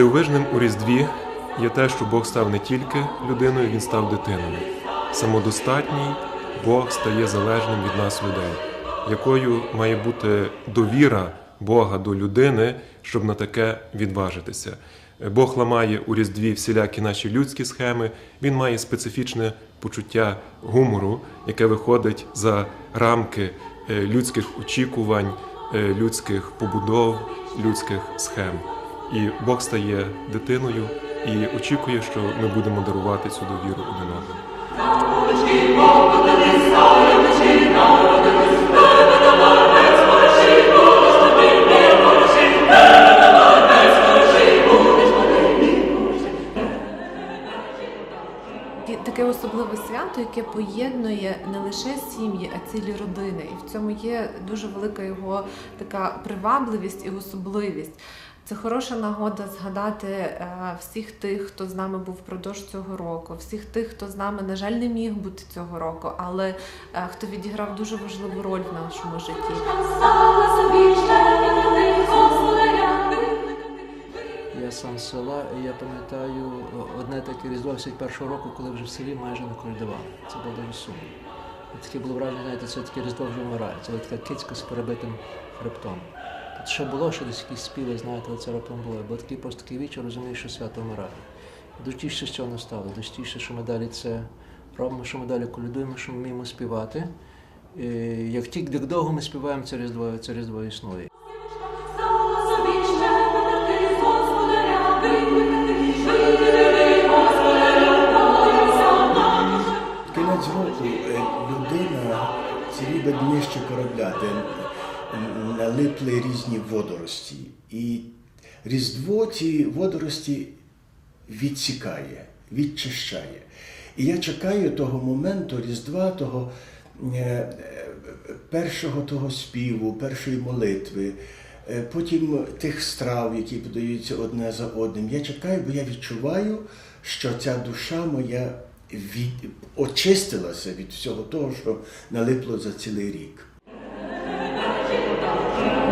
Дивовижним у Різдві є те, що Бог став не тільки людиною, він став дитиною. Самодостатній Бог стає залежним від нас, людей. Якою має бути довіра Бога до людини, щоб на таке відважитися? Бог ламає у Різдві всілякі наші людські схеми, він має специфічне почуття гумору, яке виходить за рамки е, людських очікувань, е, людських побудов, людських схем. І Бог стає дитиною і очікує, що ми будемо дарувати цю довіру один одному. Таке особливе свято, яке поєднує не лише сім'ї, а цілі родини. І в цьому є дуже велика його така привабливість і особливість. Це хороша нагода згадати е, всіх тих, хто з нами був впродовж цього року, всіх тих, хто з нами, на жаль, не міг бути цього року, але е, хто відіграв дуже важливу роль в нашому житті. Я сам з села, і я пам'ятаю одне таке різдво 61-го року, коли вже в селі майже не колядували. Це було дуже сумно. Таке було враження, знаєте, це таке різдво вже вмирає. Це така кицька з перебитим хребтом. Ще було, що десь якісь співи, знаєте, це раптом було. Бо такий просто такий вічір, розумієш, що свято вмирає. Дуже тіше, що воно стало, дуже що ми далі це робимо, що ми далі колядуємо, що ми вміємо співати. І як тільки довго ми співаємо, це різдво, це різдво існує. Кінець року е, людина це ніби днище корабля, налипли різні водорості. І Різдво ці водорості відсікає, відчищає. І я чекаю того моменту Різдва, того е, першого того співу, першої молитви, е, потім тих страв, які подаються одне за одним. Я чекаю, бо я відчуваю, що ця душа моя від... очистилася від всього того, що налипло за цілий рік. Oh,